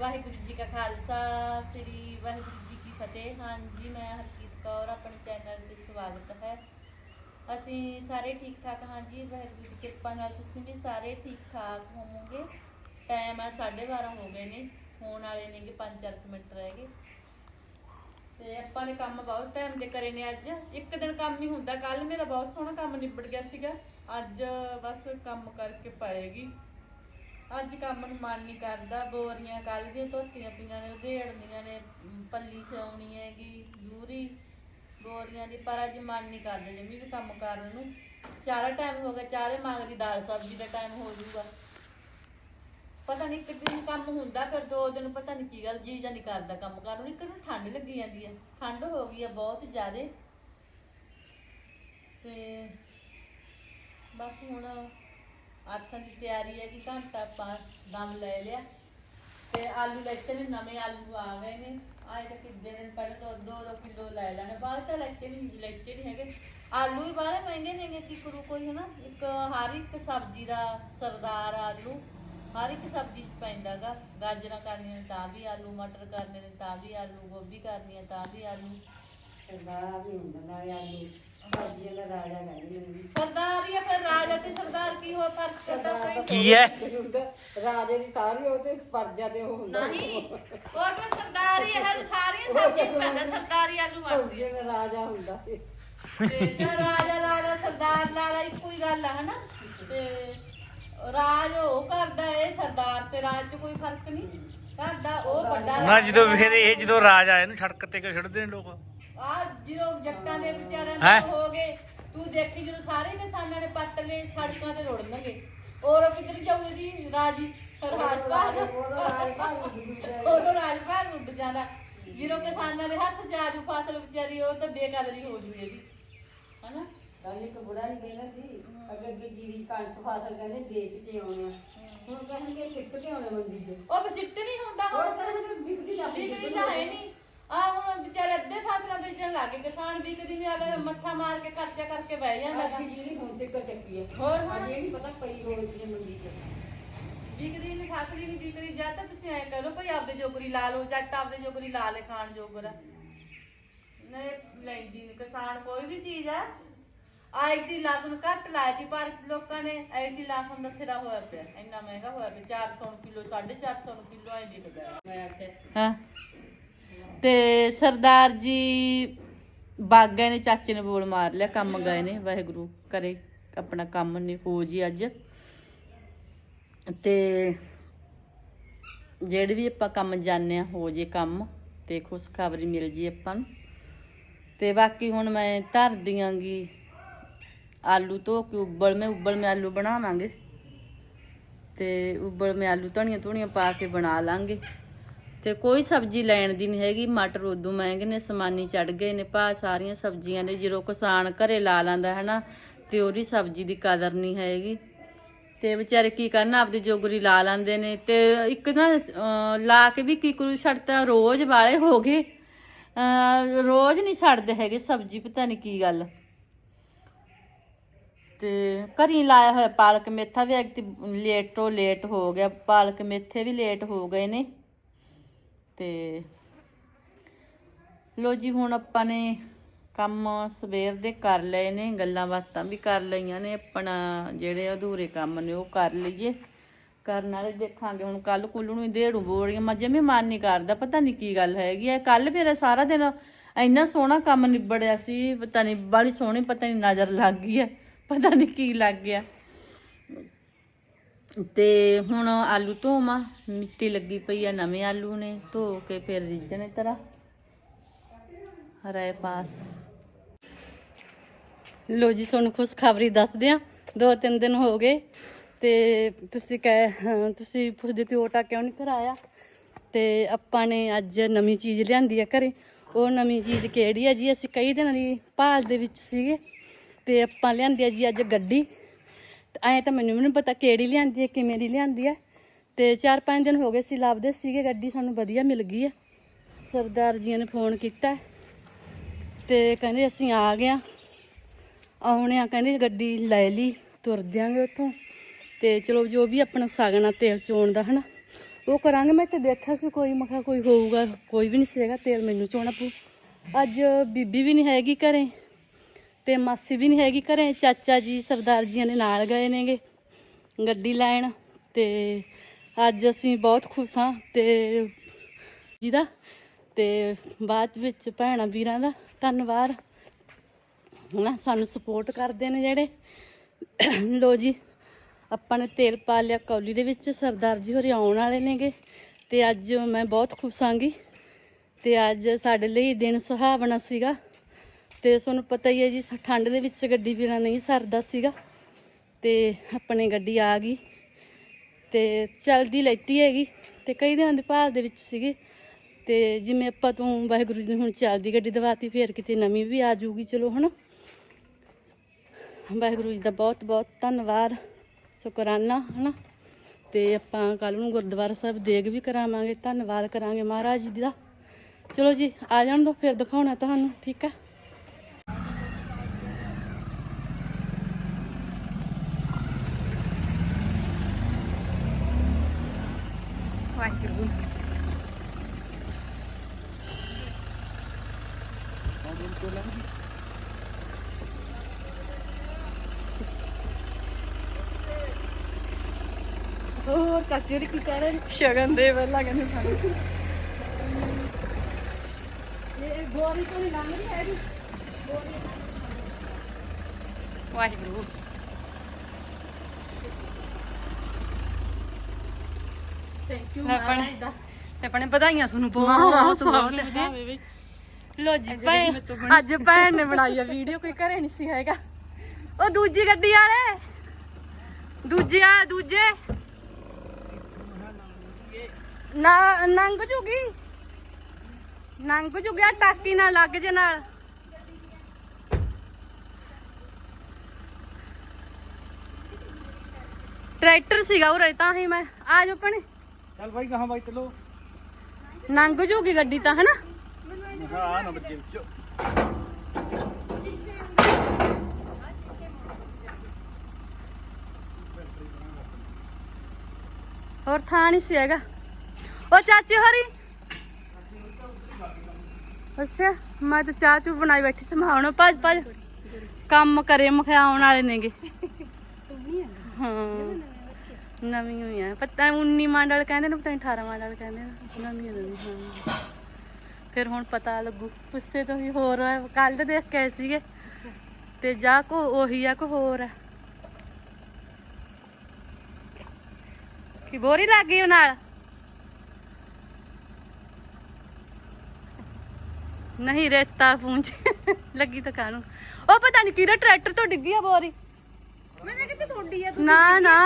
ਵਾਹਿਗੁਰੂ ਜੀ ਕਾ ਖਾਲਸਾ, ਸ੍ਰੀ ਵਾਹਿਗੁਰੂ ਜੀ ਕੀ ਫਤਿਹ। ਹਾਂਜੀ, ਮੈਂ ਹਰਕੀਤ ਕੌਰ, ਆਪਣੇ ਚੈਨਲ ਤੇ ਸਵਾਗਤ ਹੈ। ਅਸੀਂ ਸਾਰੇ ਠੀਕ ਠਾਕ ਹਾਂ ਜੀ। ਵਾਹਿਗੁਰੂ ਦੀ ਕਿਰਪਾ ਨਾਲ ਤੁਸੀਂ ਵੀ ਸਾਰੇ ਠੀਕ ਠਾਕ ਹੋਵੋਗੇ। ਟਾਈਮ ਆ 12:30 ਹੋ ਗਏ ਨੇ। ਹੋਣ ਵਾਲੇ ਨੇਗੇ 5-4 ਮਿੰਟ ਰਹਿ ਗਏ। ਤੇ ਆਪਾਂ ਨੇ ਕੰਮ ਬਹੁਤ ਟਾਈਮ ਦੇ ਕਰੇ ਨੇ ਅੱਜ। ਇੱਕ ਦਿਨ ਕੰਮ ਹੀ ਹੁੰਦਾ। ਕੱਲ ਮੇਰਾ ਬਹੁਤ ਸੋਹਣਾ ਕੰਮ ਨਿਬੜ ਗਿਆ ਸੀਗਾ। ਅੱਜ ਬਸ ਕੰਮ ਕਰਕੇ ਪਾਏਗੀ ਅੱਜ ਕੰਮ ਨੂੰ ਮਨ ਨਹੀਂ ਕਰਦਾ ਬੋਰੀਆਂ ਕੱਲ ਦੀਆਂ ਧੋਤੀਆਂ ਪਈਆਂ ਨੇ ਉਧੇੜਨੀਆਂ ਨੇ ਅਮ, ਪੱਲੀ ਸਿਉਣੀ ਹੈਗੀ ਜੂਰੀ ਬੋਰੀਆਂ ਦੀ ਪਰ ਅੱਜ ਮਨ ਨਹੀਂ ਕਰਦਾ ਜਮੀ ਵੀ ਕੰਮ ਕਰਨ ਨੂੰ। ਚਾਰਾ ਟਾਈਮ ਹੋ ਗਿਆ ਚਾਰੇ ਮੰਗਦੀ ਦਾਲ ਸਬਜ਼ੀ ਦਾ ਟਾਈਮ ਹੋ ਜਾਊਗਾ। ਪਤਾ ਨਹੀਂ ਇੱਕ ਦਿਨ ਕੰਮ ਹੁੰਦਾ ਫਿਰ ਦੋ ਦਿਨ ਪਤਾ ਨਹੀਂ ਕੀ ਗੱਲ ਜੀ ਜਾਂ ਨਹੀਂ ਕਰਦਾ ਕੰਮ ਕਰਨ ਨੂੰ। ਇੱਕ ਦਿਨ ਠੰਡ ਲੱਗੀ ਜਾਂਦੀ ਹੈ ਠੰਡ ਹੋ ਗਈ ਹੈ ਬਹੁਤ ਜ਼ਿਆਦੇ। ਤੇ ਬਸ ਹੁਣ ਆਥਾਂ ਦੀ ਤਿਆਰੀ ਹੈ ਕਿ ਘੰਟਾ ਆਪਾਂ ਦਮ ਲੈ ਲਿਆ। ਤੇ ਆਲੂ ਲੈਤੇ ਨੇ ਨਵੇਂ ਆਲੂ ਆ ਗਏ ਨੇ। ਆਏ ਤਾਂ ਕਿੱਦੇ ਦਿਨ ਪਹਿਲਾਂ ਤੋਂ ਦੋ ਦੋ ਕਿਲੋ ਲੈ ਲੈਣੇ। ਬਾਅਦ ਤਾਂ ਲੈਤੇ ਨਹੀਂ ਲੈਤੇ ਨਹੀਂ ਹੈਗੇ। ਆਲੂ ਹੀ ਬਾਹਲੇ ਮਹਿੰਗੇ ਨੇਗੇ ਕੀ ਕਰੂ ਕੋਈ ਹਨਾ ਇੱਕ ਹਰ ਇੱਕ ਸਬਜ਼ੀ ਦਾ ਸਰਦਾਰ ਆਲੂ। ਹਰ ਇੱਕ ਸਬਜ਼ੀ 'ਚ ਪੈਂਦਾਗਾ ਗਾਜਰਾਂ ਕਰਨੀਆਂ ਨੇ ਤਾਂ ਵੀ ਆਲੂ, ਮਟਰ ਕਰਨੇ ਨੇ ਤਾਂ ਵੀ ਆਲੂ, ਗੋਭੀ ਕਰਨੀ ਹੈ ਤਾਂ ਵੀ ਆਲੂ। ਸਰਦਾਰ ਵੀ ਹੁੰਦਾ, ਨਾਲ ਆਲੂ ਦਾ ਰਾਜਾ ਕਹਿੰਦੇ ਨੇ ਸਰਦਾਰ ਹੀ ਆ ਫਿਰ ਰਾਜਾ ਤੇ ਸਰਦਾਰ ਕੀ ਹੋ ਫ਼ਰਕ ਕਰਦਾ ਕੋਈ ਕੀ ਹੈ? ਹੁੰਦਾ। ਰਾਜੇ ਦੀ ਸਾਰੀ ਉਹ ਤੇ ਪਰਜਾ ਤੇ ਉਹ ਹੁੰਦਾ। ਨਹੀਂ ਹੋਰ ਕੋਈ ਸਰਦਾਰ ਹੀ ਹੈ ਸਾਰੀਆਂ ਸਬਜ਼ੀਆਂ 'ਚ ਪੈਂਦਾ ਸਰਦਾਰੀ ਆਲੂ ਬਣਦੀ ਸਬਜ਼ੀਆਂ ਦਾ ਰਾਜਾ ਹੁੰਦਾ ਸੀ। ਤੇ ਜਾਂ ਰਾਜਾ ਰਾਜਾ ਸਰਦਾਰ ਲਾਲਾ ਇੱਕੋ ਹੀ ਗੱਲ ਆ ਹਨਾ? ਤੇ ਰਾਜ ਉਹ ਕਰਦਾ ਏ ਸਰਦਾਰ ਤੇ ਰਾਜ 'ਚ ਕੋਈ ਫ਼ਰਕ ਨਹੀਂ। ਕਰਦਾ ਉਹ ਵੱਡਾ ਨਾ ਜਦੋਂ ਫਿਰ ਇਹ ਜਦੋਂ ਰਾਜ ਆਇਆ ਨੂੰ ਸੜਕ ਤੇ ਕਿਉਂ ਛੱਡਦੇ ਨੇ ਲੋਕ? ਆ ਜਦੋਂ ਜੱਟਾਂ ਦੇ ਵਿਚਾਰਿਆਂ ਹੈਂ? ਦੇ ਹੋ ਗਏ ਤੂੰ ਦੇਖੀ ਜਦੋਂ ਸਾਰੇ ਕਿਸਾਨਾਂ ਨੇ ਪੱਟ ਲਏ ਸੜਕਾਂ ਤੇ ਰੁੜਨਗੇ ਔਰ ਉਹ ਕਿੱਧਰ ਜਾਊ ਜੀ ਰਾਜੀ ਰਾਜ ਭਾਗ ਉਹਦਾ ਰਾਜ ਭਾਗ ਉੱਡ ਉੱਡ ਜਾਂਦਾ। ਕਿਸਾਨਾਂ ਦੇ ਹੱਥ ਜਾਜੂ ਫਸਲ ਵਿਚਾਰੀ ਉਹ ਤਾਂ ਬੇਕਦਰੀ ਹੋ ਜੂ ਇਹਦੀ। ਹਨਾ? ਕੱਲ ਇੱਕ ਬੁੜਾ ਨਹੀਂ ਕਹਿੰਦਾ ਸੀ ਅੱਗੇ ਅੱਗੇ ਜੀਰੀ ਕਣਕ ਫਸਲ ਕਹਿੰਦੇ ਵੇਚ ਕੇ ਆਉਣੇ ਆ। ਹੁਣ ਕਹਿਣਗੇ ਸਿੱਟ ਕੇ ਆਉਣੇ ਮੰਡੀ 'ਚ। ਉਹ ਬਸਿੱਟ ਨਹੀਂ ਹੁੰਦਾ ਹੋਰ ਹੁਣ ਕਹਿਣਗੇ ਵਿਕਦੀ ਜਾਂਦੀ ਵਿਕਦੀ ਤਾਂ ਹੈ ਨਹੀਂ ਆ ਹੁਣ ਵਿਚਾਰੇ ਅੱਧੇ ਫਸਲਾਂ ਵੇਚਣ ਲੱਗੇ ਕਿਸਾਨ ਵਿਕਦੀ ਨਹੀਂ ਆਦਾ ਮੱਠਾ ਮਾਰ ਕੇ ਖਰਚਾ ਕਰਕੇ ਬਹਿ ਜਾਂਦਾ ਗਾ। ਅੱਗੇ ਜੀਰੀ ਹੁਣ ਤੇ ਚੱਕੀ ਹੈ ਹੋਰ ਹੁਣ ਅਜੇ ਨਹੀਂ ਪਤਾ ਪਈ ਹੋਈ ਸੀ ਮੰਡੀ 'ਚ ਵਿਕਦੀ ਨਹੀਂ ਫਸਲ ਨਹੀਂ ਵਿਕਦੀ ਜਾਂ ਤਾਂ ਤੁਸੀਂ ਐ ਕਰੋ ਭਈ ਆਪਦੇ ਜੋਗਰੀ ਲਾ ਲਓ ਜੱਟ ਆਪਦੇ ਜੋਗਰੀ ਲਾ ਲੈ ਖਾਣ ਜੋਗਰਾ। ਨਹੀਂ ਲੈਂਦੀ ਨਹੀਂ ਕਿਸਾਨ ਕੋਈ ਵੀ ਚੀਜ਼ ਆ ਆਈ ਦੀ ਲਸਣ ਘੱਟ ਲਾਈ ਦੀ ਪਰ ਲੋਕਾਂ ਨੇ ਆਈ ਦੀ ਲਸਣ ਦਾ ਸਿਰਾ ਹੋਇਆ ਪਿਆ। ਇੰਨਾ ਮਹਿੰਗਾ ਹੋਇਆ ਪਿਆ। 400 ਕਿਲੋ 450 ਕਿਲੋ ਐ ਵਿਕਦਾ ਮੈਂ ਆਖਿਆ ਹਾਂ। ਤੇ ਸਰਦਾਰ ਜੀ ਬਾਗ ਗਏ ਨੇ, ਚਾਚੇ ਨੇ ਬੋਲ ਮਾਰ ਲਿਆ, ਕੰਮ ਗਏ ਨੇ, ਵਾਹਿਗੁਰੂ ਕਰੇ ਆਪਣਾ ਕੰਮ ਨੇ ਹੋ ਜੀ ਅੱਜ। ਤੇ ਜਿਹੜੇ ਵੀ ਆਪਾਂ ਕੰਮ ਜਾਣਦੇ ਆ ਹੋ ਜੇ ਕੰਮ, ਤੇ ਖੁਸ਼ਖਬਰੀ ਮਿਲ ਜੀ ਆਪਾਂ ਨੂੰ। ਤੇ ਬਾਕੀ ਹੁਣ ਮੈਂ ਧਰ ਦਿਆਂਗੀ ਆਲੂ ਧੋ ਕੇ, ਉਬਲ, ਮੈਂ ਉਬਲ ਮੈਂ ਆਲੂ ਬਣਾਵਾਂਗੇ ਤੇ ਉਬਲ ਮੈਂ ਆਲੂ ਧਣੀਆਂ ਧੁਣੀਆਂ ਪਾ ਕੇ ਬਣਾ ਲਾਂਗੇ। ਤੇ ਕੋਈ ਸਬਜ਼ੀ ਲੈਣ ਦੀ ਨਹੀਂ ਹੈਗੀ, ਮਟਰ ਉਦੋਂ ਮਹਿੰਗੇ ਨੇ, ਸਮਾਨੀ ਚੜ ਗਏ ਨੇ, ਭਾ ਸਾਰੀਆਂ ਸਬਜ਼ੀਆਂ ਨੇ, ਜਦੋਂ ਕਿਸਾਨ ਘਰੇ ਲਾ ਲਾਂਦਾ ਹੈ ਨਾ ਤੇ ਉਹਦੀ ਸਬਜ਼ੀ ਦੀ ਕਦਰ ਨਹੀਂ ਹੈਗੀ। ਤੇ ਵਿਚਾਰੇ ਕੀ ਕਰਨ, ਆਪਦੇ ਜੋਗਰੀ ਲਾ ਲਾਂਦੇ ਨੇ, ਤੇ ਇੱਕ ਨਾ ਲਾ ਕੇ ਵੀ ਕੀ ਕਰੂ ਛੱਡਤਾ ਰੋਜ਼ ਵਾਲੇ ਹੋ ਗਏ। ਰੋਜ਼ ਨਹੀਂ ਛੱਡਦੇ ਹੈਗੇ ਸਬਜ਼ੀ, ਪਤਾ ਨਹੀਂ ਕੀ ਗੱਲ। ਤੇ ਘਰੀ ਲਾਇਆ ਹੋਇਆ ਪਾਲਕ ਮੇਥਾ ਵੀ ਐਕਟੀ ਲੇਟ ਤੋਂ ਲੇਟ ਹੋ ਗਿਆ, ਪਾਲਕ ਮੇਥੇ ਵੀ ਲੇਟ ਹੋ ਗਏ ਨੇ। ਤੇ ਲੋ ਜੀ, ਹੁਣ ਆਪਾਂ ਨੇ ਕੰਮ ਸਵੇਰ ਦੇ ਕਰ ਲਏ ਨੇ, ਗੱਲਾਂ ਬਾਤਾਂ ਵੀ ਕਰ ਲਈਆਂ ਨੇ, ਆਪਣਾ ਜਿਹੜੇ ਅਧੂਰੇ ਕੰਮ ਨੇ ਉਹ ਕਰ ਲਈਏ। ਕਰਨ ਵਾਲੇ ਦੇਖਾਂਗੇ, ਹੁਣ ਕੱਲ ਕੁੱਲ ਨੂੰ ਦੇੜੂ ਬੋਰੀਆਂ ਮੈਂ ਜਮੇ ਮਨ ਨਹੀਂ ਕਰਦਾ, ਪਤਾ ਨਹੀਂ ਕੀ ਗੱਲ ਹੈਗੀ ਹੈ ਕੱਲ ਮੇਰਾ ਸਾਰਾ ਦਿਨ ਇੰਨਾ ਸੋਹਣਾ ਕੰਮ ਨਿਬੜਿਆ ਸੀ, ਪਤਾ ਨਹੀਂ ਬੜੀ ਸੋਹਣੀ, ਪਤਾ ਨਹੀਂ ਨਜ਼ਰ ਲੱਗ ਗਈ ਹੈ ਪਤਾ ਨਹੀਂ ਕੀ ਲੱਗ ਗਿਆ। ਤੇ ਹੁਣ ਆਲੂ ਧੋਵਾਂ, ਮਿੱਟੀ ਲੱਗੀ ਪਈ ਆ ਨਵੇਂ ਆਲੂ ਨੇ, ਧੋ ਕੇ ਫਿਰ ਰਿੱਝਣੇ ਤਰ੍ਹਾਂ ਹਰੇ ਪਾਸ। ਲੋ ਜੀ, ਤੁਹਾਨੂੰ ਖੁਸ਼ ਖਬਰੀ ਦੱਸਦੇ ਆ। ਦੋ ਤਿੰਨ ਦਿਨ ਹੋ ਗਏ ਤੇ ਤੁਸੀਂ ਕਹਿ ਤੁਸੀਂ ਪੁੱਛਦੇ ਤੇ ਓਟਾ ਕਿਉਂ ਨਹੀਂ ਕਰਾਇਆ ਤੇ ਆਪਾਂ ਨੇ ਅੱਜ ਨਵੀਂ ਚੀਜ਼ ਲਿਆਂਦੀ ਆ ਘਰੇ। ਉਹ ਨਵੀਂ ਚੀਜ਼ ਕਿਹੜੀ ਆ ਜੀ? ਅਸੀਂ ਕਈ ਦਿਨਾਂ ਦੀ ਭਾਲ ਦੇ ਵਿੱਚ ਸੀਗੇ ਤੇ ਆਪਾਂ ਲਿਆਂਦੀ ਆ ਜੀ ਅੱਜ ਗੱਡੀ। ਐ ਤਾਂ ਮੈਨੂੰ ਵੀ ਨਹੀਂ ਪਤਾ ਕਿਹੜੀ ਲਿਆਂਦੀ ਹੈ, ਕਿਵੇਂ ਦੀ ਲਿਆਂਦੀ ਹੈ। ਤੇ 4-5 ਦਿਨ ਹੋ ਗਏ ਸੀ ਲੱਭਦੇ ਸੀਗੇ, ਗੱਡੀ ਸਾਨੂੰ ਵਧੀਆ ਮਿਲ ਗਈ ਹੈ। ਸਰਦਾਰ ਜੀ ਨੇ ਫੋਨ ਕੀਤਾ ਤੇ ਕਹਿੰਦੇ ਅਸੀਂ ਆ ਗਏ ਆ ਆਉਣੇ ਆ ਕਹਿੰਦੇ ਗੱਡੀ ਲੈ ਲਈ, ਤੁਰ ਦਿਆਂਗੇ ਉੱਥੋਂ। ਤੇ ਚਲੋ ਜੋ ਵੀ ਆਪਣਾ ਸਾਗਣਾ ਤੇਲ ਚੋਣ ਦਾ, ਹਨਾ। ਉਹ ਕਰਾਂਗੇ, ਮੈਂ ਤੇ ਦੇਖਿਆ ਸੀ ਕੋਈ ਮਖਾ ਕੋਈ ਹੋਊਗਾ, ਕੋਈ ਵੀ ਨਹੀਂ ਸੀਗਾ, ਤੇਲ ਮੈਨੂੰ ਚੋਣਾ ਪਊ। ਅੱਜ ਬੀਬੀ ਵੀ ਨਹੀਂ ਹੈਗੀ ਘਰੇ। ਤੇ ਮਾਸੀ ਵੀ ਨਹੀਂ ਹੈਗੀ ਘਰੇ। ਚਾਚਾ ਜੀ ਸਰਦਾਰ ਜੀਆਂ ਨੇ ਨਾਲ ਗਏ ਨੇਗੇ ਗੱਡੀ ਲੈਣ ਤੇ ਅੱਜ ਅਸੀਂ ਬਹੁਤ ਖੁਸ਼ ਹਾਂ ਤੇ ਜਿਹਦਾ ਤੇ ਬਾਅਦ ਵਿੱਚ ਭੈਣਾਂ ਵੀਰਾਂ ਦਾ ਧੰਨਵਾਦ। ਹਨਾ, ਸਾਨੂੰ ਸਪੋਰਟ ਕਰਦੇ ਨੇ ਜਿਹੜੇ। ਲੋ ਜੀ, ਆਪਾਂ ਨੇ ਤੇਲ ਪਾ ਲਿਆ ਕੌਲੀ ਦੇ ਵਿੱਚ, ਸਰਦਾਰ ਜੀ ਹੋਰੀ ਆਉਣ ਵਾਲੇ ਨੇਗੇ ਤੇ ਅੱਜ ਮੈਂ ਬਹੁਤ ਖੁਸ਼ ਆਂਗੀ ਤੇ ਅੱਜ ਸਾਡੇ ਲਈ ਦਿਨ ਸੁਹਾਵਣਾ ਸੀਗਾ। ਤੇ ਤੁਹਾਨੂੰ ਪਤਾ ਹੀ ਹੈ ਜੀ, ਸ- ਠੰਡ ਦੇ ਵਿੱਚ ਗੱਡੀ ਬਿਨਾਂ ਨਹੀਂ ਸਰਦਾ ਸੀਗਾ। ਤੇ ਆਪਣੀ ਗੱਡੀ ਆ ਗਈ। ਤੇ ਚਲਦੀ ਲੈਤੀ ਹੈਗੀ। ਤੇ ਕਈ ਦਿਨਾਂ ਦੇ ਭਾਲ ਦੇ ਵਿੱਚ ਸੀਗੇ। ਤੇ ਜਿਵੇਂ ਆਪਾਂ ਤੋਂ ਵਾਹਿਗੁਰੂ ਜੀ ਨੇ ਹੁਣ ਚੱਲਦੀ ਗੱਡੀ ਦਵਾਤੀ, ਫੇਰ ਕਿਤੇ ਨਵੀਂ ਵੀ ਆ ਜਾਊਗੀ, ਚਲੋ ਹਨਾ। ਵਾਹਿਗੁਰੂ ਜੀ ਦਾ ਬਹੁਤ ਬਹੁਤ ਧੰਨਵਾਦ, ਸ਼ੁਕਰਾਨਾ, ਹਨਾ। ਤੇ ਆਪਾਂ ਕੱਲ ਨੂੰ ਗੁਰਦੁਆਰਾ ਸਾਹਿਬ ਦੇਗ ਵੀ ਕਰਾਵਾਂਗੇ। ਧੰਨਵਾਦ ਕਰਾਂਗੇ ਮਹਾਰਾਜ ਜੀ ਦਾ। ਚਲੋ ਜੀ, ਆ ਜਾਣ ਦੋ, ਫਿਰ ਦਿਖਾਉਣਾ ਤੁਹਾਨੂੰ, ਠੀਕ ਆ ਹੋਰ ਕਸ਼ਮੀਰ ਕੀ ਕਰ ਰਹੇ ਸ਼ਗਨ ਦੇ ਪਹਿਲਾਂ ਕਹਿੰਦੇ ਸਾਨੂੰ। ਇਹ ਗੋਰੀ ਤੋਂ ਨਹੀਂ ਲੰਘ ਰਹੀ ਹੈਗੀ ਵਾਹਿਗੁਰੂ। ਥੈਂਕ ਯੂ ਆਪਣੇ- ਮਹਾਰਾਜ ਦਾ। ਤੇ ਆਪਣੇ ਵਧਾਈਆਂ ਤੁਹਾਨੂੰ ਬਹੁਤ ਬਹੁਤ ਲੋ ਜੀ ਭੈਣ ਅੱਜ ਭੈਣ ਨੇ ਬਣਾਈ ਆ ਵੀਡੀਓ ਕੋਈ ਘਰੇ ਨਹੀਂ ਸੀ ਹੈਗਾ। ਉਹ ਦੂਜੀ ਗੱਡੀ ਵਾਲੇ। ਦੂਜੇ ਆ ਦੂਜੇ। ਨਾ ਨੰਗ ਜੂਗੀ। ਨੰਗ ਜੂਗਿਆ ਟਾਕੀ ਨਾਲ ਲੱਗ ਜੇ ਨਾਲ। ਟਰੈਕਟਰ ਸੀਗਾ ਉਰੇ ਤਾਂ ਹੀ ਮੈਂ ਆ ਜਾਓ ਭੈਣੇ। ਚੱਲ ਭਾਈ ਕਹਾਂ ਭਾਈ ਚਲੋ। ਨੰਗ ਜੂਗੀ ਗੱਡੀ ਤਾਂ ਹਨਾ? ਹਾਂ ਨਾ ਬੱਚੇ ਵਿੱਚੋਂ। ਹੋਰ ਥਾਂ ਨਹੀਂ ਸੀ ਹੈਗਾ। ਉਹ ਚਾਚੀ ਹੋਰੀ। ਅੱਛਾ, ਮੈਂ ਤਾਂ ਚਾਹ ਚੂ ਬਣਾਈ ਬੈਠੀ ਸੀ, ਮੈਂ ਹੁਣ ਭੱਜ ਭੱਜ। ਕੰਮ ਕਰੇ ਮਖਿਆਉਣ ਵਾਲੇ ਨੇਗੇ। ਹਾਂ, ਨਵੀਂ ਹੋਈ ਆ। ਪਤਾ 19 ਮਾਡਲ ਕਹਿੰਦੇ ਨੇ, ਪਤਾ 18 ਮਾਡਲ ਕਹਿੰਦੇ ਨੇ। ਨਵੀਂ ਨਵੀਂ ਹਾਂ। ਫਿਰ ਹੁਣ ਪਤਾ ਲੱਗੂ, ਪੁੱਛੇ ਤੋਂ ਵੀ ਹੋਰ ਕੱਲ ਦੇਖ ਕੇ ਸੀਗੇ। ਤੇ ਜਾ ਕੋ ਉਹੀ ਆ, ਕੋ ਹੋਰ ਆ। ਕੀ ਬੋਰੀ ਲੱਗ ਗਈ ਉਹ ਨਾਲ? ਨਹੀਂ ਰੇਤਾ ਪੂੰਝ। ਲੱਗੀ ਤਾਂ ਕਾਨੂੰ ਉਹ ਪਤਾ ਨਹੀਂ ਕਿਹੜਾ ਟਰੈਕਟਰ ਤੋਂ ਡਿੱਗੀ ਆ ਬੋਰੀ। ਮੈਂ ਕਿਤੇ ਤੁਹਾਡੀ ਆ ਨਾ ਨਾ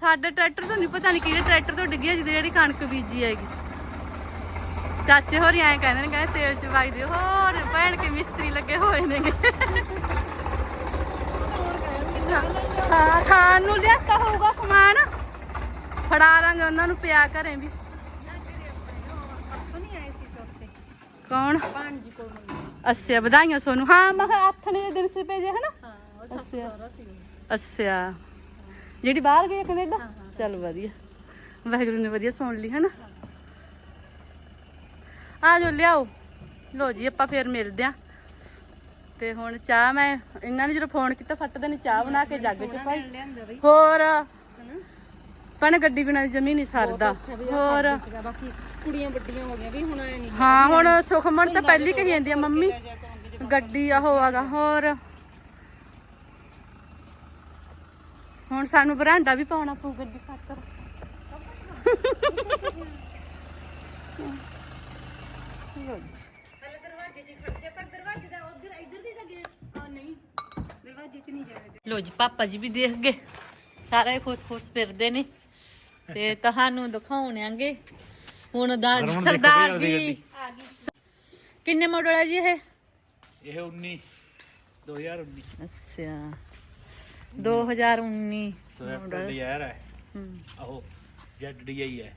ਸਾਡੇ ਟਰੈਕਟਰ ਤੋਂ ਨਹੀਂ ਪਤਾ ਨਹੀਂ ਕਿਹੜੇ ਟਰੈਕਟਰ ਤੋਂ ਡਿੱਗੀ ਆ ਜਿਹਦੇ ਜਿਹੜੀ ਕਣਕ ਬੀਜੀ ਹੈਗੀ। ਚਾਚੇ ਹੋਰੀ ਐਂ ਕਹਿੰਦੇ ਨੇ ਕਹਿੰਦੇ ਤੇਲ ਚ ਵਾਈ ਦਿਓ। ਹੋਰ ਭੈਣ ਕੇ ਮਿਸਤਰੀ ਲੱਗੇ ਹੋਏ ਨੇਗੇ ਹਾਂ ਖਾਣ ਨੂੰ ਲਿਆ ਹੋਊਗਾ ਸਮਾਨ। ਫੜਾ ਦਾਂਗੇ ਉਹਨਾਂ ਨੂੰ ਪਿਆ ਘਰੇ ਵੀ। ਕੌਣ? ਭਾਂਜੀ ਕੋਲ ਅੱਛਾ ਵਧਾਈਆਂ ਸੋਨੂੰ। ਹਾਂ ਮੈਂ ਕਿਹਾ ਆਥਣੇ ਦੇ ਦਿਨ ਸੀ ਭੇਜੇ ਹਨਾ? ਹਾਂ ਅੱਛਾ। ਜਿਹੜੀ ਬਾਹਰ ਗਈ ਆ ਕੈਨੇਡਾ? ਚੱਲ ਵਧੀਆ। ਵਾਹਿਗੁਰੂ ਨੇ ਵਧੀਆ ਸੁਣ ਲਈ ਹਨਾ? ਆ ਜਾਓ ਲਿਆਓ। ਲੋ ਜੀ ਆਪਾਂ ਫੇਰ ਮਿਲਦੇ ਆ। ਤੇ ਹੁਣ ਚਾਹ ਮੈਂ ਇਹਨਾਂ ਨੇ ਜਦੋਂ ਫੋਨ ਕੀਤਾ ਫੱਟ ਦੇ ਨੇ ਚਾਹ ਬਣਾ ਕੇ ਜੱਗ ਚ ਪਾਈ। ਹੋਰ? ਪਣ ਗੱਡੀ ਬਿਨਾਂ ਜਮੀ ਨਹੀਂ ਸਰਦਾ। ਹੋਰ? ਕੁੜੀਆਂ ਵੱਡੀਆਂ ਹੋ ਗਈਆਂ ਵੀ ਹੁਣ ਐ ਨਹੀਂ ਹਾਂ ਹੁਣ। ਸੁਖਮਨ ਤਾਂ ਪਹਿਲੀ ਕਹੀ ਜਾਂਦੀ ਆ ਮੰਮੀ ਗੱਡੀ ਆਹੋ ਆਗਾ ਹੋਰ। ਹੁਣ ਸਾਨੂੰ ਬਰਾਂਡਾ ਵੀ ਪਾਉਣਾ ਪਊ ਗੱਡੀ ਖਾਤਰ। ਲਓ ਜੀ। ਪਹਿਲੇ ਦਰਵਾਜ਼ੇ 'ਚ ਖੜ ਜਾ ਪਰ ਦਰਵਾਜ਼ੇ ਦਾ ਉਧਰ ਇੱਧਰ ਦੀ ਤਾਂ ਗੇਟ। ਆ ਨਹੀਂ ਦਰਵਾਜ਼ੇ 'ਚ ਨਹੀਂ ਜਾਇਆ ਲੋ ਜੀ ਪਾਪਾ ਜੀ ਵੀ ਦੇਖ ਗਏ। ਸਾਰੇ ਖੁਸ਼-ਖੁਸ਼ ਫਿਰਦੇ ਨੇ। ਤੇ ਤੁਹਾਨੂੰ ਦਿਖਾਉਣਾਂਗੇ ਹੁਣ ਦਾ ਦੇਖੋ ਸਰਦਾਰ ਜੀ। ਕਿੰਨੇ ਮਾਡਲ ਹੈ ਜੀ ਇਹ? ਇਹ 19 2019 ਅੱਛਾ। 2019 ਸਵਿਫਟ ਡਿਜ਼ਾਇਰ ਹੈ। ਹੂੰ। ਆਹੋ ਜੈਡ ਡੀਆਈ ਹੈ।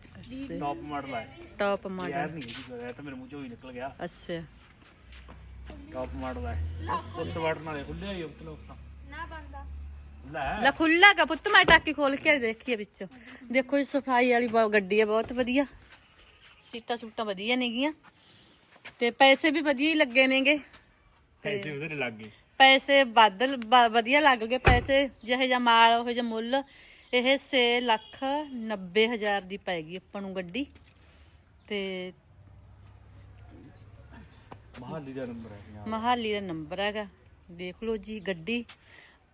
ਟੌਪ ਮਾਡਲ ਹੈ। ਟੌਪ ਯਾਰ ਮਾਡਲ ਨਹੀਂ ਜੀ ਇਹ ਤਾਂ ਮੇਰੇ ਮੂੰਹ ਚੋਂ ਹੀ ਨਿਕਲ ਗਿਆ। ਅੱਛਾ। ਟੌਪ ਮਾਡਲ ਹੈ। ਉਸ ਵੜ ਨਾਲੇ ਖੁੱਲਿਆ ਹੀ ਉਤਲੋ ਨਾ ਬੰਦਾ ਲੈ। ਲੈ ਖੁੱਲਾ ਕਾ ਪੁੱਤ ਮੈਂ ਟਾਕੀ ਖੋਲ ਕੇ ਦੇਖੀਏ ਵਿੱਚੋਂ। ਦੇਖੋ ਇਹ ਸਫ਼ਾਈ ਵਾਲੀ ਬਹੁਤ ਗੱਡੀ ਹੈ ਬਹੁਤ ਵਧੀਆ। ਸੀਟਾਂ ਸੂਟਾਂ ਵਧੀਆ ਨੇਗੀਆਂ ਤੇ ਪੈਸੇ ਵੀ ਵਧੀਆ ਹੀ ਲੱਗੇ ਨੇਗੇ ਪੈਸੇ ਉਹਦੇ ਲੱਗ ਗਏ। ਪੈਸੇ ਵੱਧ ਵਧੀਆ ਲੱਗ ਗਏ ਪੈਸੇ। ਜਿਹੇ ਜਿਹਾ ਮਾਲ ਉਹ ਜਿਹਾ ਮੁੱਲ ਇਹ 6 ਲੱਖ 90 ਹਜ਼ਾਰ ਦੀ ਪੈਗੀ ਆਪਾਂ ਨੂੰ ਗੱਡੀ। ਤੇ ਮਹਾਲੀ ਦਾ ਨੰਬਰ ਹੈ ਮਹਾਲੀ ਦਾ ਨੰਬਰ ਹੈਗਾ। ਦੇਖ ਲਓ ਜੀ ਗੱਡੀ।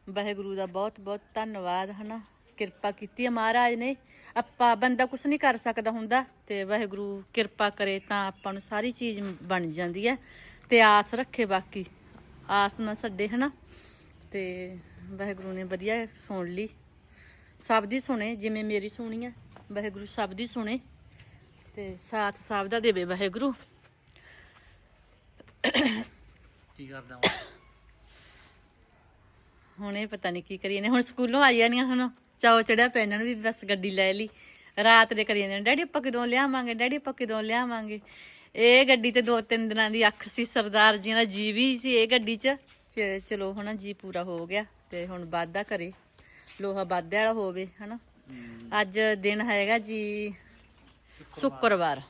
ਵਾਹਿਗੁਰੂ ਦਾ ਬਹੁਤ ਬਹੁਤ ਧੰਨਵਾਦ ਹਨਾ। ਕਿਰਪਾ ਕੀਤੀ ਹੈ ਮਹਾਰਾਜ ਨੇ। ਆਪਾਂ ਬੰਦਾ ਕੁਝ ਨਹੀਂ ਕਰ ਸਕਦਾ ਹੁੰਦਾ ਤੇ ਵਾਹਿਗੁਰੂ ਕਿਰਪਾ ਕਰੇ ਤਾਂ ਆਪਾਂ ਨੂੰ ਸਾਰੀ ਚੀਜ਼ ਬਣ ਜਾਂਦੀ ਹੈ ਤੇ ਆਸ ਰੱਖੇ ਬਾਕੀ। ਆਸ ਨਾ ਛੱਡੇ ਹਨਾ? ਤੇ ਵਾਹਿਗੁਰੂ ਨੇ ਵਧੀਆ ਸੁਣ ਲਈ। ਸਭ ਦੀ ਸੁਣੇ ਜਿਵੇਂ ਮੇਰੀ ਸੁਣੀ ਹੈ ਵਾਹਿਗੁਰੂ ਸਭ ਦੀ ਸੁਣੇ ਤੇ ਸਾਥ ਸਭ ਦਾ ਦੇਵੇ ਵਾਹਿਗੁਰੂ। ਕੀ ਕਰਦਾ ਹੁਣ? ਇਹ ਪਤਾ ਨਹੀਂ ਕੀ ਕਰੀਏ ਨੇ। ਹੁਣ ਸਕੂਲੋਂ ਆਈ ਜਾਣੀਆਂ ਹੁਣ। ਚਾਓ ਚੜਿਆ ਪੈ ਇਹਨਾਂ ਨੂੰ ਵੀ ਬਸ ਗੱਡੀ ਲੈ ਲਈ। ਰਾਤ ਦੇ ਕਰੀ ਜਾਂਦੇ ਨੇ ਡੈਡੀ ਆਪਾਂ ਕਦੋਂ ਲਿਆਵਾਂਗੇ? ਡੈਡੀ ਆਪਾਂ ਕਦੋਂ ਲਿਆਵਾਂਗੇ? ਇਹ ਗੱਡੀ ਤੇ ਦੋ ਤਿੰਨ ਦਿਨਾਂ ਦੀ ਅੱਖ ਸੀ ਸਰਦਾਰ ਜੀ ਦਾ ਜੀ ਵੀ ਸੀ ਇਹ ਗੱਡੀ 'ਚ। ਚ- ਚਲੋ ਹੁਣ ਜੀ ਪੂਰਾ ਹੋ ਗਿਆ ਤੇ ਹੁਣ ਵਾਧਾ ਕਰੇ ਲੋਹਾ ਵਾਧੇ ਵਾਲਾ ਹੋਵੇ ਹਨਾ? ਅੱਜ ਦਿਨ ਹੈਗਾ ਜੀ ਸ਼ੁੱਕਰਵਾਰ।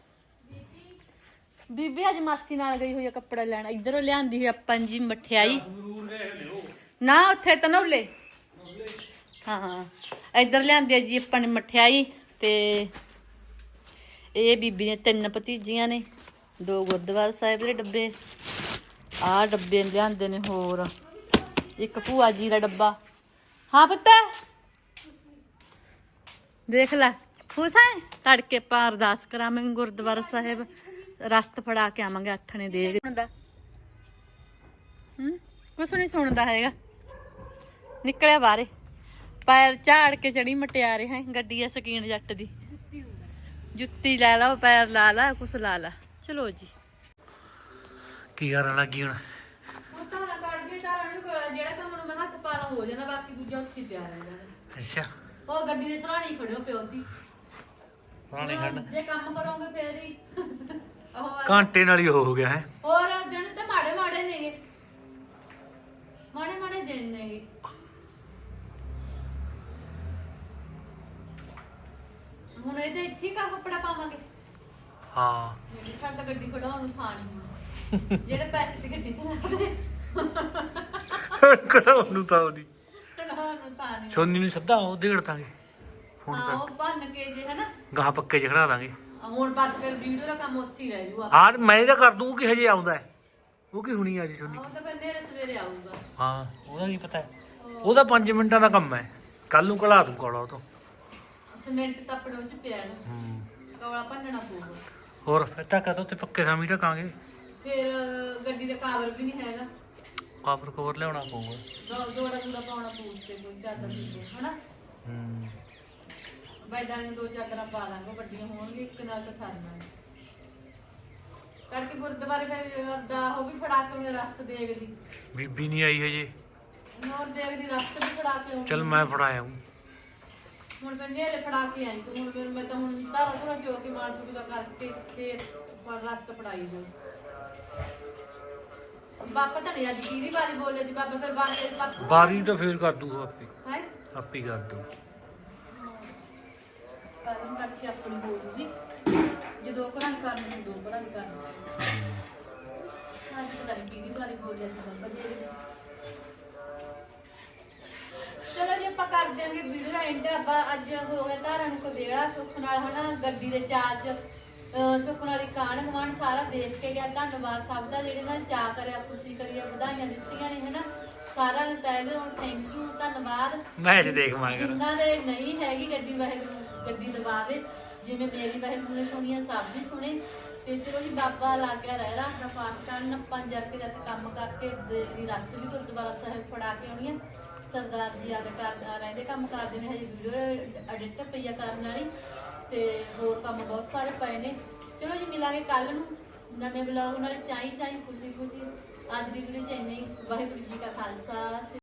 ਬੀਬੀ ਅੱਜ ਮਾਸੀ ਨਾਲ ਗਈ ਹੋਈ ਆ ਕੱਪੜਾ ਲੈਣ। ਇਧਰੋਂ ਲਿਆਂਦੀ ਹੋਈ ਆਪਾਂ ਜੀ ਮਠਿਆਈ। ਨਾ ਉੱਥੇ ਤਨੌਲੇ। ਹਾਂ। ਇੱਧਰ ਲਿਆਂਦੀ ਜੀ ਆਪਾਂ ਨੇ ਮਠਿਆਈ ਤੇ ਇਹ ਬੀਬੀ ਨੇ ਤਿੰਨ ਭਤੀਜੀਆਂ ਨੇ ਦੋ ਗੁਰਦੁਆਰਾ ਸਾਹਿਬ ਦੇ ਡੱਬੇ ਆਹ ਡੱਬੇ ਲਿਆਂਦੇ ਨੇ ਹੋਰ ਇੱਕ ਭੂਆ ਜੀ ਦਾ ਡੱਬਾ। ਹਾਂ ਪੁੱਤ। ਦੇਖ ਲੈ ਖੁਸ਼ ਹੈ ਤੜਕੇ ਆਪਾਂ ਅਰਦਾਸ ਕਰਾਵਾਂਗੇ ਗੁਰਦੁਆਰਾ ਸਾਹਿਬ ਰਸਤ ਫੜਾ ਕੇ ਆਵਾਂਗੇ ਨੇ ਦੇ ਹੁੰਦਾ ਹੂੰ? ਕੁਛ ਨਹੀਂ ਸੁਣਦਾ ਹੈਗਾ। ਨਿਕਲਿਆ ਬਾਹਰੇ। ਪੈਰ ਝਾੜ ਕੇ ਚੜੀ ਮਟਿਆਰੇ ਹੈ ਗੱਡੀ ਆ ਸਕੀਨ ਜੱਟ ਦੀ। ਜੁੱਤੀ ਲੈ ਲਾ ਪੈਰ ਲਾ ਲਾ ਕੁਛ ਲਾ ਲਾ। ਚਲੋ ਜੀ। ਕੀ ਕਰਨ ਲੱਗੀ ਹੁਣ? ਉਹ ਤਾਰਾ ਕੱਢ ਦੇ ਤਾਰਾ ਨੂੰ ਜਿਹੜਾ ਕੰਮ ਨੂੰ ਮੈਂ ਹੱਥ ਪਾ ਲਾ ਹੋ ਜਾਣਾ ਬਾਕੀ ਦੂਜਾ ਉੱਥੇ ਪਿਆ ਰਹਿੰਦਾ। ਅੱਛਾ। ਉਹ ਗੱਡੀ ਦੇ ਸਰਾਣੀ ਖੜਿਓ ਪਿਓ ਦੀ। ਜੇ ਕੰਮ ਕਰੋਗੇ ਫੇਰ ਹੀ। ਉਹ ਘੰਟੇ ਨਾਲ ਹੀ ਹੋ ਗਿਆ ਹੈ। ਹੋਰ ਦਿਨ ਤੇ ਮਾੜੇ ਮਾੜੇ ਨੇਗੇ। ਮਾੜੇ ਮਾੜੇ ਦਿਨ ਨੇਗੇ। ਹੁਣ ਇਹ ਤੇ ਇੱਥੇ ਹੀ ਕਾ ਕੱਪੜਾ ਪਾਵਾਂਗੇ। ਹਾਂ। ਮੇਰੇ ਘਰ ਤਾਂ ਗੱਡੀ ਖੜਾਉਣ ਨੂੰ ਥਾਂ ਨਹੀਂ। ਜਿਹੜੇ ਪੈਸੇ ਤੇ ਗੱਡੀ ਤੇ ਲੱਗਦੇ। ਕਰਾਉਣ ਨੂੰ ਤਾਂ ਉਹਦੀ ਖੜਾਉਣ ਨੂੰ ਥਾਂ ਨਹੀਂ ਛੋਨੀ ਨੂੰ ਸੱਦਾ ਉਹ ਦੇੜ ਦਾਂਗੇ। ਹੁਣ ਹਾਂ ਤਾਂ ਉਹ ਭੰਨ ਕੇ ਜੇ ਹਨਾ ਗਾਹ ਪੱਕੇ ਖੜਾ ਦਾਂਗੇ। ਆ ਹੁਣ ਬਸ ਫਿਰ ਵੀਡੀਓ ਦਾ ਕੰਮ ਉੱਥੇ ਹੀ ਰਹਿ ਜੂਗਾ। ਹਾਂ ਮੈਂ ਤਾਂ ਕਰ ਦੂੰ ਕਿ ਹਜੇ ਆਉਂਦਾ ਹੈ? ਉਹ ਕੀ ਹੁਣੀ ਅੱਜ ਛੋਨੀ? ਉਹ ਤਾਂ ਫਿਰ ਨੇਰੇ ਸਵੇਰੇ ਆਊਗਾ। ਹਾਂ ਉਹਦਾ ਕੀ ਪਤਾ ਹੈ? ਉਹਦਾ 5 ਮਿੰਟਾਂ ਦਾ ਕੰਮ ਹੈ। ਕੱਲ ਨੂੰ ਕਲਾ ਦੂੰ ਕੋਲਾ ਉਹ ਤੋਂ। ਸੀਮੈਂਟ ਤੱਪੜੋਂ ਚ ਪਿਆ ਨਾ ਹੂੰ। ਕਵਲਾ ਭੰਨਣਾ ਪਊਗਾ। ਹੋਰ? ਫਿਰ ਤਾਂ ਕਦੋਂ ਤੇ ਪੱਕੇ ਥਾਂ ਵੀ ਢਕਾਂਗੇ ਫਿਰ ਗੱਡੀ ਦਾ ਕਾਵਰ ਵੀ ਨਹੀਂ ਹੈਗਾ। ਕਾਪਰ ਕਵਰ ਲਿਆਉਣਾ ਪਊਗਾ। ਦੋ ਜੋੜਾ ਜੋੜਾ ਪਾਉਣਾ ਪਊ ਤੇ ਕੋਈ ਚਾਦਰ ਦੀ ਹਨਾ? ਹੂੰ। ਬੈਡਾਂ ਨੂੰ ਦੋ ਚਾਦਰਾਂ ਪਾ ਲਾਂਗੇ ਵੱਡੀਆਂ ਹੋਣਗੇ ਇੱਕ ਨਾਲ ਤਾਂ ਸਰਨਾ ਕਰਕੇ ਗੁਰਦੁਆਰੇ ਫਿਰ ਦਾ ਉਹ ਵੀ ਫੜਾ ਕੇ ਉਹਨੇ ਰਸਤ ਦੇਖਦੀ। ਬੀਬੀ ਨਹੀਂ ਆਈ ਹਜੇ। ਹੋਰ ਦੇਖਦੀ ਰਸਤ ਵੀ ਫੜਾ ਕੇ ਚਲ ਮੈਂ ਫੜਾਇਆ ਹੂੰ। ਹੁਣ ਮੈਂ ਨੇਰੇ ਫੜਾ ਕੇ ਆਈ ਤੇ ਹੁਣ ਫਿਰ ਮੈਂ ਤਾਂ ਹੁਣ ਸਾਰਾ ਥੋੜਾ ਜੋ ਕੇ ਮਾਰ ਪੂਰਾ ਕਰਕੇ ਫਿਰ ਪਰ ਰਸਤ ਫੜਾਈ ਜੋ ਬਾਪਾ ਤਾਂ ਨਹੀਂ ਅੱਜ ਕਿਹਦੀ ਵਾਰੀ ਬੋਲੇ ਜੀ ਬਾਬਾ ਫਿਰ ਬਾਅਦ ਵਿੱਚ ਪਤ ਬਾਰੀ ਤਾਂ ਫੇਰ ਕਰ ਦੂ ਆਪੇ। ਹੈ? ਆਪੇ ਕਰ ਦੂ। ਕਰਨ ਕਰਕੇ ਆਪਣੀ ਬੋਲਦੀ ਜੇ ਦੋ ਘਰਾਂ ਦੀ ਕਰਨੀ ਦੋ ਘਰਾਂ ਦੀ ਕਰਨੀ। ਅੱਜ ਪਤਾ ਨਹੀਂ ਕਿਹਦੀ ਵਾਰੀ ਬੋਲੇ ਜੀ ਬਾਬਾ ਜੀ। ਜੀ ਆਪਾਂ ਕਰ ਦਿਆਂਗੇ ਵੀਡੀਓ ਦਾ ਐਂਡ ਆਪਾਂ ਅੱਜ ਹੋ ਗਿਆ ਧਾਰਾਂ ਨੂੰ ਕਵੇੜਾ ਸੁੱਖ ਨਾਲ ਹਨਾ? ਗੱਡੀ ਦੇ ਚਾਰਜ ਸੁੱਖ ਨਾਲ ਹੀ ਕਾਣ ਗਵਾਣ ਸਾਰਾ ਦੇਖ ਕੇ ਗਿਆ। ਧੰਨਵਾਦ ਸਭ ਦਾ ਜਿਹੜੇ ਨਾਲ ਚਾਹ ਕਰਿਆ ਖੁਸ਼ੀ ਕਰੀ ਵਧਾਈਆਂ ਦਿੱਤੀਆਂ ਨੇ ਹਨਾ? ਸਾਰਿਆਂ ਨੂੰ ਤਹਿ ਦਿਲੋਂ ਥੈਂਕ ਯੂ ਧੰਨਵਾਦ। ਮੈਚ ਦੇਖ ਮਾਂ ਕਰ। ਜਿਨ੍ਹਾਂ ਦੇ ਨਹੀਂ ਹੈਗੀ ਗੱਡੀ ਵਾਹਿਗੁਰੂ ਗੱਡੀ ਦਬਾਵੇ। ਜਿਵੇਂ ਮੇਰੀ ਵਾਹਿਗੁਰੂ ਨੇ ਸੁਣੀਆਂ ਸਭ ਦੀ ਸੁਣੇ। ਤੇ ਚਲੋ ਜੀ ਬਾਬਾ ਲੱਗ ਗਿਆ ਰਹਿ ਰਹਾ ਦਾ ਪਾਠ ਕਰਨ ਆਪਾਂ ਜਰ ਕੇ ਜਦ ਕੰਮ ਕਰਕੇ ਦੇ ਦੀ ਰਸਤ ਵੀ ਗੁਰਦੁਆਰਾ ਸਾਹਿਬ ਫੜਾ ਕੇ ਆਉਣੀ ਸਰਦਾਰ ਜੀ ਆਦੇ ਕਰ ਰਹਿੰਦੇ, ਕੰਮ ਕਰਦੇ ਨੇ, ਹਜੇ ਵੀਡੀਓ ਐਡਿਟ ਪਈਆ ਕਰਨ ਵਾਲੀ ਤੇ ਹੋਰ ਕੰਮ ਬਹੁਤ ਸਾਰੇ ਪਏ ਨੇ। ਚਲੋ ਜੀ, ਮਿਲਾਂਗੇ ਕੱਲ ਨੂੰ ਨਵੇਂ ਬਲੌਗ ਨਾਲ। ਚਾਹੀ ਚਾਹੀ ਖੁਸ਼ੀ ਖੁਸ਼ੀ ਅੱਜ ਦੀ ਵੀਡੀਓ ਚ ਇੰਨਾ ਵਾਹਿਗੁਰੂ ਜੀ ਕਾ ਖਾਲਸਾ।